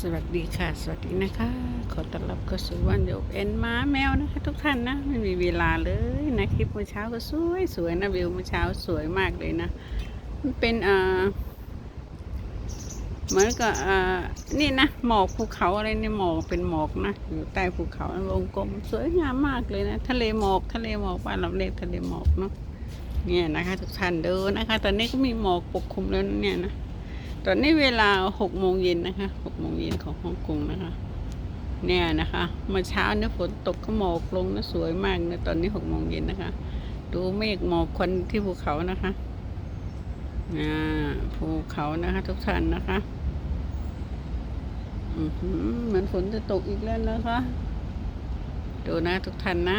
สวัสดีค่ะ สวัสดีนะคะ ขอต้อนรับเข้าสู่วันโยกเอ็นม้าแมวนะคะ ทุกท่านนะ ไม่มีเวลาเลยนะคลิปเมื่อเช้าก็สวยสวยนะวิวเมื่อเช้าสวยมากเลยนะ มันเป็นเอ่อเหมือนกับเอ่อนี่นะหมอกภูเขาอะไรเนี่ยหมอกเป็นหมอกนะอยู่ใต้ภูเขาวงกลมสวยงามมากเลยนะทะเลหมอกทะเลหมอกบ้านเราเรียกทะเลหมอกเนาะเนี่ยนะคะ ทุกท่านดูนะคะ ตอนนี้ก็มีหมอกปกคลุมแล้วเนี่ยนะ ตอนนี้เวลาหกโมงเย็นนะคะหกโมงเย็นของฮ่องกงนะคะ เนี่ยนะคะเมื่อเช้าเนี่ยฝนตกก็หมอกลงนะสวยมากนะตอนนี้หกโมงเย็นนะคะ ดูเมฆหมอกควันที่ภูเขานะคะอ่าภูเขานะคะ ทุกท่านนะคะอือหือเหมือนฝนจะตกอีกแล้วนะคะ ดูนะทุกท่านนะ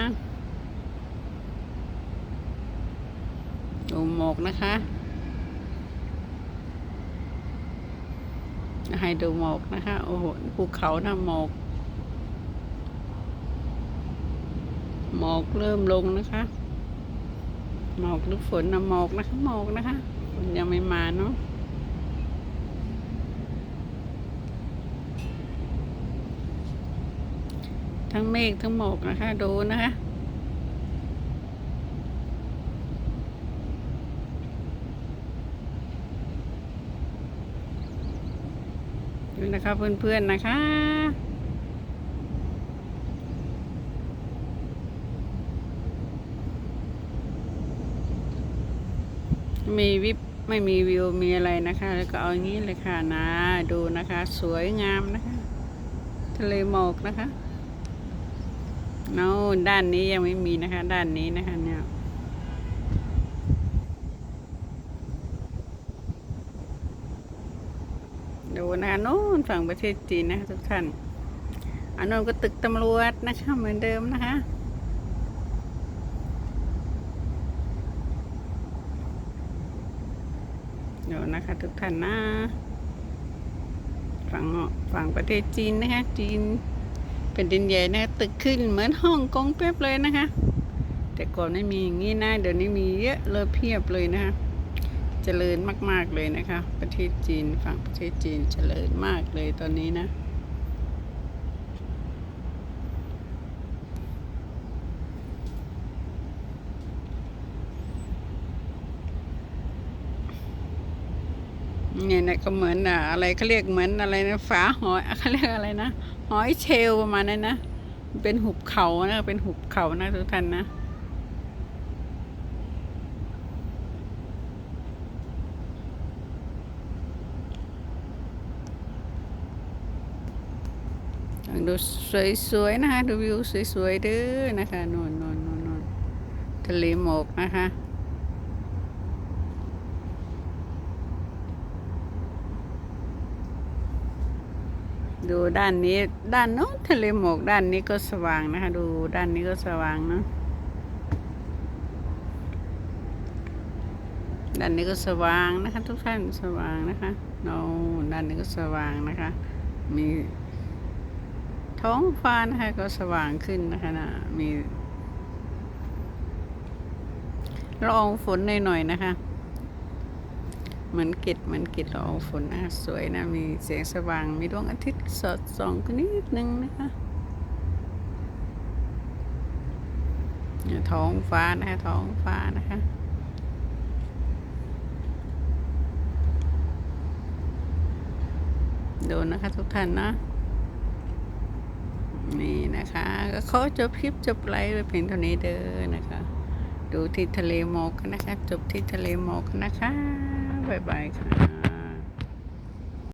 ดูหมอกนะคะ ให้ดูหมอกนะคะ โอ้โหภูเขาหนะหมอก หมอกเริ่มลงนะคะ หมอกหรือฝนนะหมอกนะคะ หมอกนะคะฝนยังไม่มาเนาะทั้งเมฆทั้งหมอกนะคะ ดูนะคะ ดูนะคะเพื่อนๆนะคะ มีวิบไม่มีวิวมีอะไรนะคะ แล้วก็เอาอย่างนี้เลยค่ะนะ ดูนะคะ สวยงามนะคะ ทะเลหมอกนะคะโน่ด้านนี้ยังไม่มีนะคะ ด้านนี้นะคะเนี่ย ดูนะคะโน่นฝั่งประเทศจีนนะคะทุกท่านอันนู้นก็ตึกตำรวจนะคะเหมือนเดิมนะคะเดี๋ยวนะคะทุกท่านนะฝั่งฝั่งประเทศจีนนะคะ จีนเป็นดินใหญ่นะะตึกขึ้นเหมือนฮ่องกงเป๊บเลยนะคะ แต่ก่อนไม่มีอย่างนี้นะเดี๋ยวนี้มีเยอะเลยเพียบเลยนะคะ เจริญมาก ๆ เลยนะคะ ประเทศจีนฝั่งประเทศจีนเจริญมากเลยตอนนี้นะ เนี่ยนะก็เหมือนอะอะไรเขาเรียกเหมือนอะไรนะฝาหอยเขาเรียกอะไรนะหอยเชลประมาณนั้นนะ เป็นหุบเขานะเป็นหุบเขานะทุกท่านนะ ดูสวยๆนะคะดูวิวสวยๆเด้อนะคะนอนนอนนอนนอนทะเลหมอกนะคะดูด้านนี้ด้านโน้นทะเลหมอกด้านนี้ก็สว่างนะคะ ดูด้านนี้ก็สว่างเนอะด้านนี้ก็สว่างนะคะ ทุกท่านสว่างนะคะโน้ด้านนี้ก็สว่างนะคะ มี ท้องฟ้านะคะก็สว่างขึ้นนะคะนะมีละอองฝนหน่อยๆนะคะ เหมือนเกล็ดเหมือนเกล็ดละอองฝนนะคะสวยนะ มีแสงสว่าง มีดวงอาทิตย์สอดส่องกันนิดนึงนะคะท้องฟ้านะคะท้องฟ้านะคะดูนะคะทุกท่านนะ นี่นะคะ ก็ขอจบคลิปจบไลฟ์ไปเพียงเท่านี้เด้อนะคะ ดูที่ทะเลหมอกนะคะ จบที่ทะเลหมอกนนะคะ บ๊ายบายค่ะ